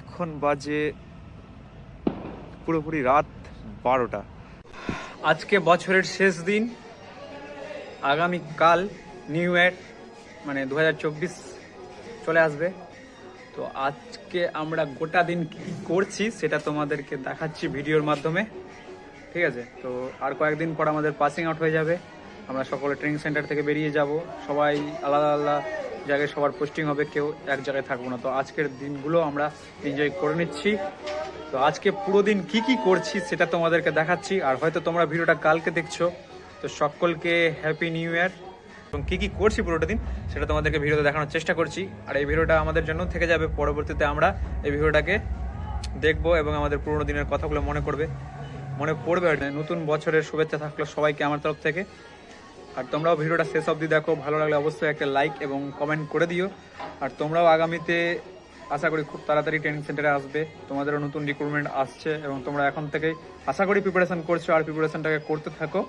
এখন বাজে পুরোপুরি রাত বারোটা। আজকে বছরের শেষ দিন। আগামীকাল নিউ ইয়ার মানে দু হাজার চব্বিশ চলে আসবে। তো আজকে আমরা গোটা দিন কি করছি সেটা তোমাদেরকে দেখাচ্ছি ভিডিওর মাধ্যমে। ঠিক আছে? তো আর কয়েকদিন পর আমাদের পাসিং আউট হয়ে যাবে। আমরা সকলে ট্রেনিং সেন্টার থেকে বেরিয়ে যাব। সবাই আলাদা আলাদা জায়গায় সবার পোস্টিং হবে, কেউ এক জায়গায় থাকব না। তো আজকের দিনগুলো আমরা এনজয় করে নিচ্ছি। তো আজকে পুরো দিন কি কি করছি সেটা তোমাদেরকে দেখাচ্ছি, আর হয়তো তোমরা ভিডিওটা কালকে দেখছ। তো সকলকে হ্যাপি নিউ ইয়ার এবং কী কী করছি পুরোটা দিন সেটা তোমাদেরকে ভিডিওতে দেখানোর চেষ্টা করছি। আর এই ভিডিওটা আমাদের জন্য থেকে যাবে, পরবর্তীতে আমরা এই ভিডিওটাকে দেখব এবং আমাদের পুরোনো দিনের কথাগুলো মনে করবে। মনে পড়বে আর। নতুন বছরের শুভেচ্ছা থাকল সবাইকে আমার তরফ থেকে। আর তোমরাও ভিডিওটা শেষ অবধি দেখো। ভালো লাগলে অবশ্যই একটা লাইক এবং কমেন্ট করে দিও। আর তোমরাও আগামীতে আশা করি খুব তাড়াতাড়ি ট্রেনিং সেন্টারে আসবে। তোমাদেরও নতুন রিক্রুটমেন্ট আসছে এবং তোমরা এখন থেকেই আশা করি প্রিপারেশান করছ আর প্রিপারেশনটাকে করতে থাকো।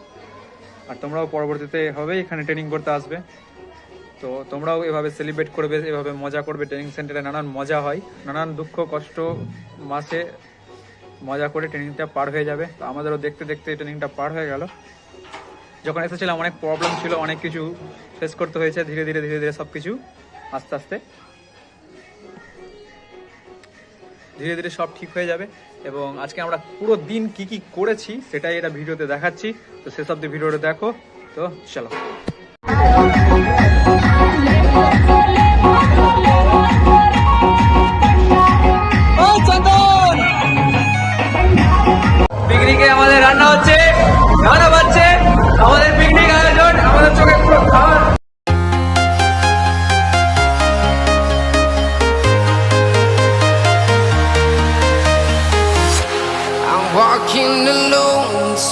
আর তোমরাও পরবর্তীতে হবেই এখানে ট্রেনিং করতে আসবে। তো তোমরাও এভাবে সেলিব্রেট করবে, এভাবে মজা করবে ট্রেনিং সেন্টারে নানান মজা হয়, নানান দুঃখ, কষ্ট মাসে মজা করে ট্রেনিংটা পার হয়ে যাবে। তো আমাদেরও দেখতে দেখতে ট্রেনিংটা পার হয়ে গেল। যখন এসেছিলাম অনেক প্রবলেম ছিল অনেক কিছু ফেস করতে হয়েছে ধীরে ধীরে ধীরে ধীরে সব কিছু আস্তে আস্তে। ধীরে ধীরে সব ঠিক হয়ে যাবে এবং আজকে আমরা পুরো দিন কি কি করেছি সেটাই এটা ভিডিওতে দেখাচ্ছি। তো সেসব দিয়ে ভিডিওটা দেখো। তো চলো। পিকনিকে আমাদের রান্না হচ্ছে।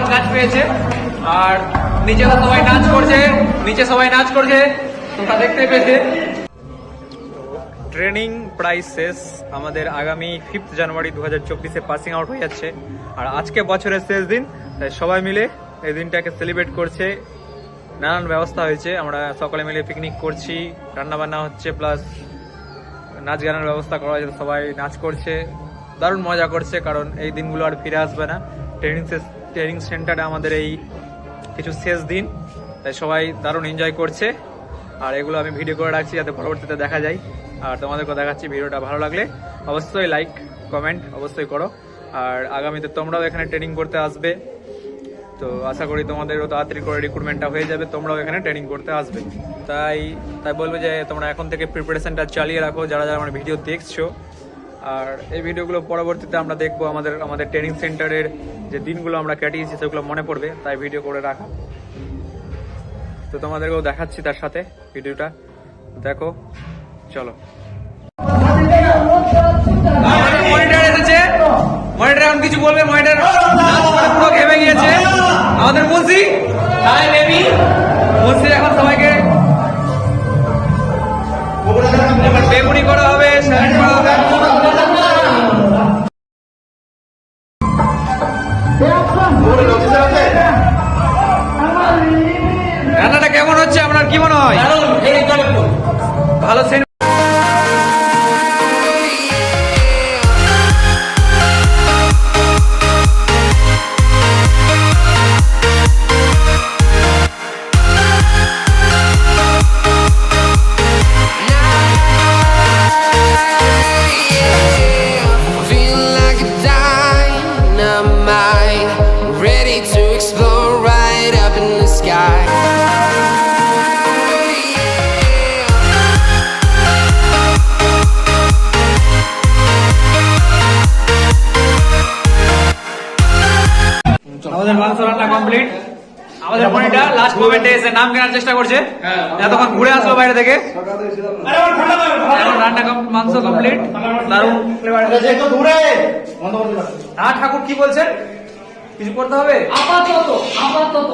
দায়িত্ববান কাজ পেয়েছে। আর নিচে তো সবাই নাচ করছে, নিচে সবাই নাচ করছে, তোমরা দেখতে পেয়েছে। ট্রেনিং প্রায় শেষ। আমাদের আগামী ফিফথ জানুয়ারি দু হাজার চব্বিশে পাসিং আউট হয়ে যাচ্ছে। আর আজকে বছরের শেষ দিন, তাই সবাই মিলে এই দিনটাকে সেলিব্রেট করছে। নানান ব্যবস্থা হয়েছে। আমরা সকলে মিলে পিকনিক করছি। রান্নাবান্না হচ্ছে প্লাস নাচ গানের ব্যবস্থা করা হয়েছে, সবাই নাচ করছে। দারুণ মজা করছে, কারণ এই দিনগুলো আর ফিরে আসবে না। ট্রেনিং ট্রেনিং সেন্টারে আমাদের এই কিছু শেষ দিন। তাই সবাই দারুণ এনজয় করছে। আর এগুলো আমি ভিডিও করে রাখছি যাতে পরবর্তীতে দেখা যায়। আর তোমাদেরকে দেখাচ্ছি ভিডিওটা ভালো লাগলে। অবশ্যই লাইক কমেন্ট অবশ্যই করো। আর আগামীতে তোমরাও এখানে ট্রেনিং করতে আসবে। তো আশা করি তোমাদেরও তাড়াতাড়ি করে রিক্রুটমেন্টটা হয়ে যাবে। তোমরাও এখানে ট্রেনিং করতে আসবে। তাই তাই বলব যে তোমরা এখন থেকে প্রিপারেশনটা চালিয়ে রাখো। যারা যারা আমার ভিডিও দেখছ আর এই ভিডিওগুলো পরবর্তীতে আমরা দেখব আমাদের আমাদের ট্রেনিং সেন্টারের যে দিনগুলো আমরা কাটিয়েছি, সেগুলো মনে পড়বে, তাই ভিডিও করে রাখা। তো তোমাদেরকেও দেখাচ্ছি তার সাথে ভিডিওটা। দেখো, চলো। মনিটর এসেছে? এখন কিছু বলবে? গিয়েছে। আমাদের এখন করা হবে কোম্পানিটা লাস্ট মোমেন্টে এসে নাম কেনার চেষ্টা করছে। এতক্ষণ ঘুরে আসলো বাইরে থেকে। এখন রান্না মাংস কমপ্লিট দারুণ। হ্যাঁ ঠাকুর কি বলছেন? কিছু করতে হবে? আপাতত আপাতত।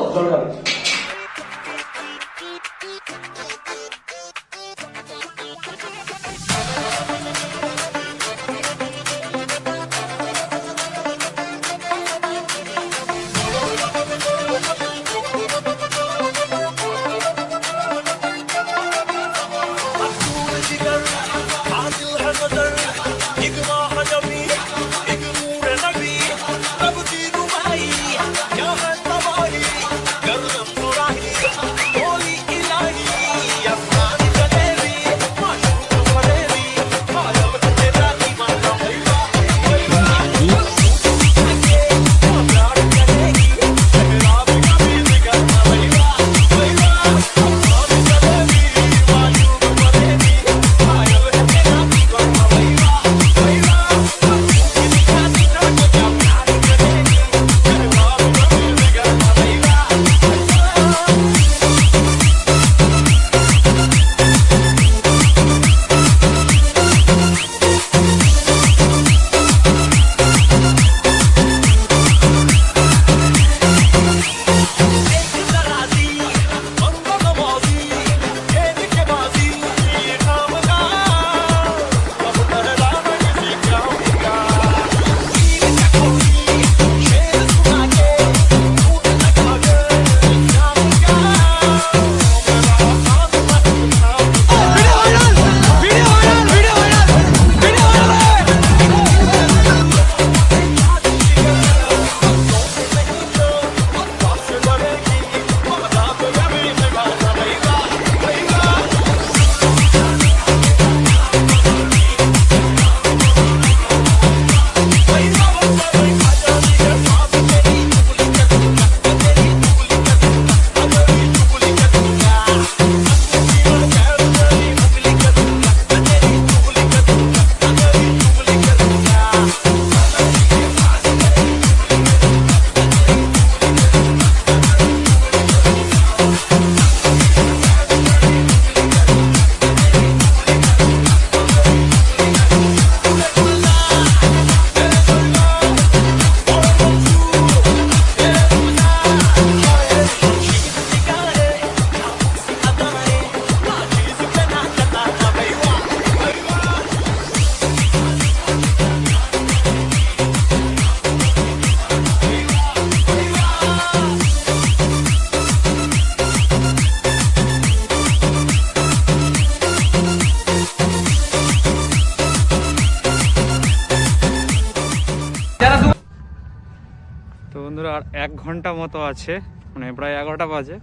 আর এক ঘণ্টা মতো আছে মানে প্রায় এগারোটা বাজে।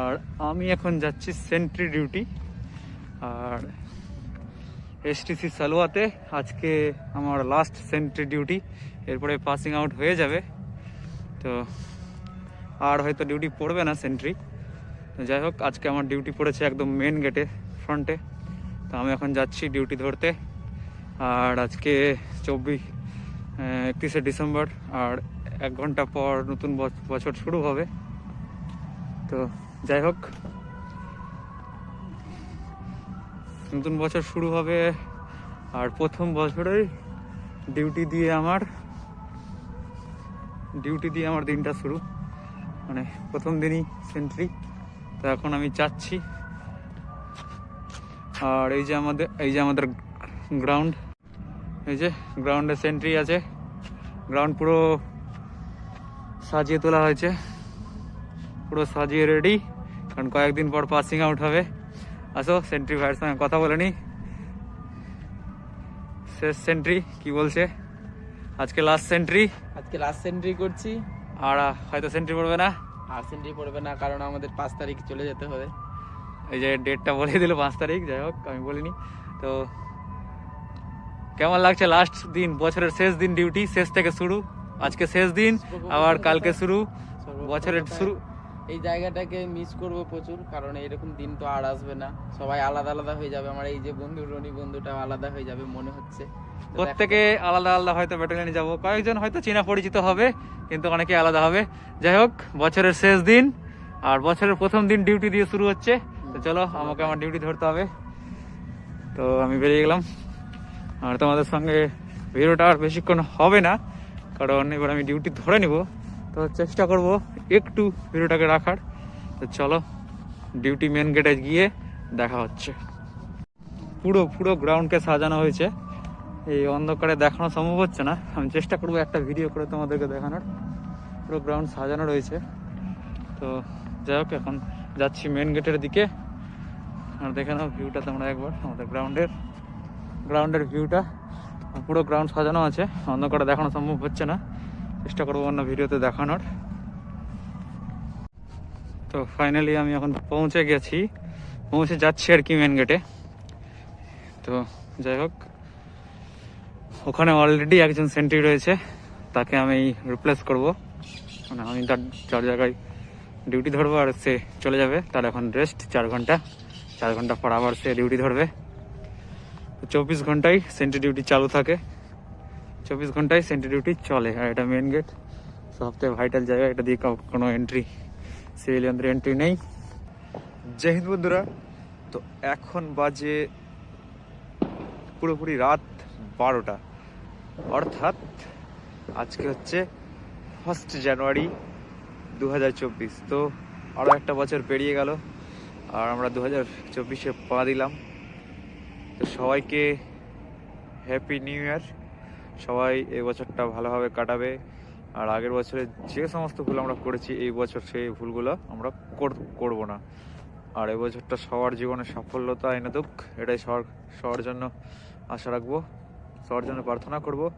আর আমি এখন যাচ্ছি সেন্ট্রি ডিউটি আর এসটিসি সালোয়াতে আজকে আমার লাস্ট সেন্ট্রি ডিউটি এরপরে পাসিং আউট হয়ে যাবে। তো আর হয়তো ডিউটি পড়বে না সেন্ট্রি তো যাই হোক, আজকে আমার ডিউটি পড়েছে একদম মেন গেটে ফ্রন্টে তো আমি এখন যাচ্ছি ডিউটি ধরতে। আর আজকে চব্বিশ একত্রিশে ডিসেম্বর আর এক ঘণ্টা পর নতুন বছ- বছর শুরু হবে। তো যাই হোক। নতুন বছর শুরু হবে আর প্রথম বছরেই ডিউটি দিয়ে আমার ডিউটি দিয়ে আমার দিনটা শুরু। মানে প্রথম দিনই সেন্ট্রি। তো এখন আমি চাচ্ছি আর এই যে আমাদের এই যে আমাদের গ্রাউন্ড। এই যে গ্রাউন্ডে সেন্ট্রি আছে। গ্রাউন্ড পুরো সাজিয়ে তোলা হয়েছে। পুরো সাজিয়ে রেডি কারণ কয়েকদিন পর পাসিং আউট হবে। আসো সেন্ট্রি ভাইয়ের সঙ্গে কথা বলে নি শেষ সেন্ট্রি কি বলছে? আজকে লাস্ট সেন্ট্রি আজকে লাস্ট সেন্ট্রি করছি। আর হয়তো সেন্ট্রি পড়বে না। আর সেন্ট্রি পড়বে না কারণ আমাদের পাঁচ তারিখ চলে যেতে হবে। এই যে ডেটটা বলে দিল পাঁচ তারিখ যাই হোক আমি বলিনি। তো কেমন লাগছে লাস্ট দিন বছরের শেষ দিন ডিউটি শেষ থেকে শুরু? আজকে শেষ দিন আবার কালকে শুরু বছরের শুরু। এই জায়গাটাকে মিস করব প্রচুর কারণ এরকম দিন তো আর আসবে না। সবাই আলাদা আলাদা হয়ে যাবে আমার এই যে বন্ধু রনি বন্ধুটা আলাদা হয়ে যাবে মনে হচ্ছে। প্রত্যেকে আলাদা আলাদা হয়তো ব্যাটালিয়নে যাব। কয়েকজন হয়তো চেনা পরিচিত হবে কিন্তু অনেকে আলাদা হবে। যাই হোক বছরের শেষ দিন আর বছরের প্রথম দিন ডিউটি দিয়ে শুরু হচ্ছে। তো চলো আমাকে আমার ডিউটি ধরতে হবে। তো আমি বেরিয়ে গেলাম। আর তোমাদের সঙ্গে ভিডিওটা আর বেশিক্ষণ হবে না। কারণ এবার আমি ডিউটি ধরে নিব। তো চেষ্টা করব একটু ভিডিওটাকে রাখার। তো চলো ডিউটি মেন গেটে গিয়ে দেখা হচ্ছে। পুরো পুরো গ্রাউন্ডকে সাজানো হয়েছে। এই অন্ধকারে দেখানো সম্ভব হচ্ছে না। আমি চেষ্টা করব একটা ভিডিও করে তোমাদেরকে দেখানোর। পুরো গ্রাউন্ড সাজানো রয়েছে। তো যাই হোক, এখন যাচ্ছি মেন গেটের দিকে। আর দেখে নাও ভিউটা তোমরা একবার আমাদের গ্রাউন্ডের গ্রাউন্ডের ভিউটা পুরো গ্রাউন্ড সাজানো আছে। অন্ধকারে দেখানো সম্ভব হচ্ছে না। চেষ্টা করব অন্য ভিডিওতে দেখানোর। তো ফাইনালি আমি এখন পৌঁছে গেছি। পৌঁছে যাচ্ছি আর কি মেন গেটে তো যাই হোক, ওখানে অলরেডি একজন সেন্ট্রি রয়েছে। তাকে আমি রিপ্লেস করব। মানে আমি তার চার জায়গায় ডিউটি ধরবো আর সে চলে যাবে। তার এখন রেস্ট চার ঘণ্টা। চার ঘণ্টা পর আবার সে ডিউটি ধরবে। চব্বিশ ঘন্টায় সেন্ট্রি ডিউটি চালু থাকে। চব্বিশ ঘন্টায় সেন্ট্রি ডিউটি চলে, আর এটা মেন গেট সবথেকে ভাইটাল জায়গা, এটা দিয়ে কোনো এন্ট্রি সিভিলিয়ানদের এন্ট্রি নেই। জয় হিন্দ বন্ধুরা, তো এখন বাজে পুরোপুরি রাত বারোটা। অর্থাৎ আজকে হচ্ছে ফার্স্ট জানুয়ারি দু হাজার চব্বিশ। তো আরও একটা বছর পেরিয়ে গেল, আর আমরা দু হাজার চব্বিশে পা দিলাম। তো সবাইকে হ্যাপি নিউ ইয়ার সবাই এই বছরটা ভালোভাবে কাটাবে। আর আগের বছরে যে সমস্ত ভুল আমরা করেছি, এই বছর সেই ভুলগুলো আমরা কর- করব না। আর এই বছরটা সবার জীবনে সাফল্যতা এনে দুক। এটাই সবার সবার জন্য আশা রাখব। সবার জন্য প্রার্থনা করব।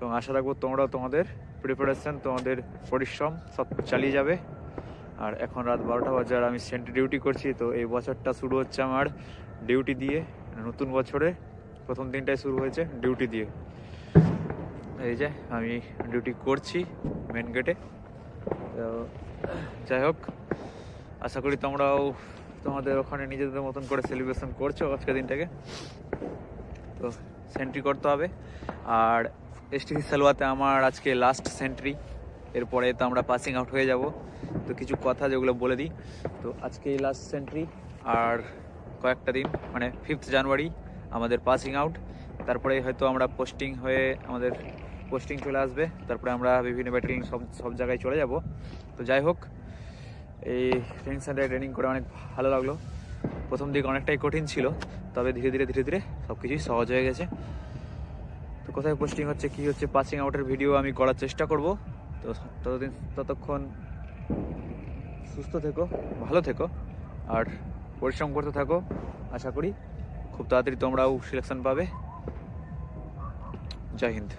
এবং আশা রাখব তোমরাও তোমাদের প্রিপারেশন তোমাদের পরিশ্রম সব চালিয়ে যাবে। আর এখন রাত বারোটা বাজার আমি সেন্ট ডিউটি করছি। তো এই বছরটা শুরু হচ্ছে আমার ডিউটি দিয়ে। নতুন বছরে প্রথম দিনটাই শুরু হয়েছে ডিউটি দিয়ে। এই যে, আমি ডিউটি করছি মেন গেটে তো, যাই হোক, আশা করি তোমরাও তোমাদের ওখানে নিজেদের মতন করে সেলিব্রেশন করছ আজকের দিনটাকে। তো সেন্ট্রি করতে হবে। আর এসটিসি সালোয়াতে আমার আজকে লাস্ট সেন্ট্রি এরপরে তো আমরা পাসিং আউট হয়ে যাব। তো কিছু কথা যেগুলো বলে দিই। তো আজকে লাস্ট সেন্ট্রি আর কয়েকটা দিন মানে ফিফথ জানুয়ারি আমাদের পাসিং আউট তারপরে হয়তো আমরা পোস্টিং হয়ে আমাদের পোস্টিং চলে আসবে। তারপরে আমরা বিভিন্ন ব্যাটালিয়ন সব সব জায়গায় চলে যাব। তো যাই হোক, এই ট্রেনিং সেন্টারে ট্রেনিং করে অনেক ভালো লাগল। প্রথম দিক অনেকটাই কঠিন ছিল, তবে ধীরে ধীরে ধীরে ধীরে সব কিছুই সহজ হয়ে গেছে। তো কোথায় পোস্টিং হচ্ছে, কি হচ্ছে পাসিং আউটের ভিডিও আমি করার চেষ্টা করব। তো ততদিন, ততক্ষণ সুস্থ থেকো, ভালো থেকো। আর পরিশ্রম করতে থাকো। আশা করি খুব তাড়াতাড়ি তোমরাও সিলেকশন পাবে। জয় হিন্দ।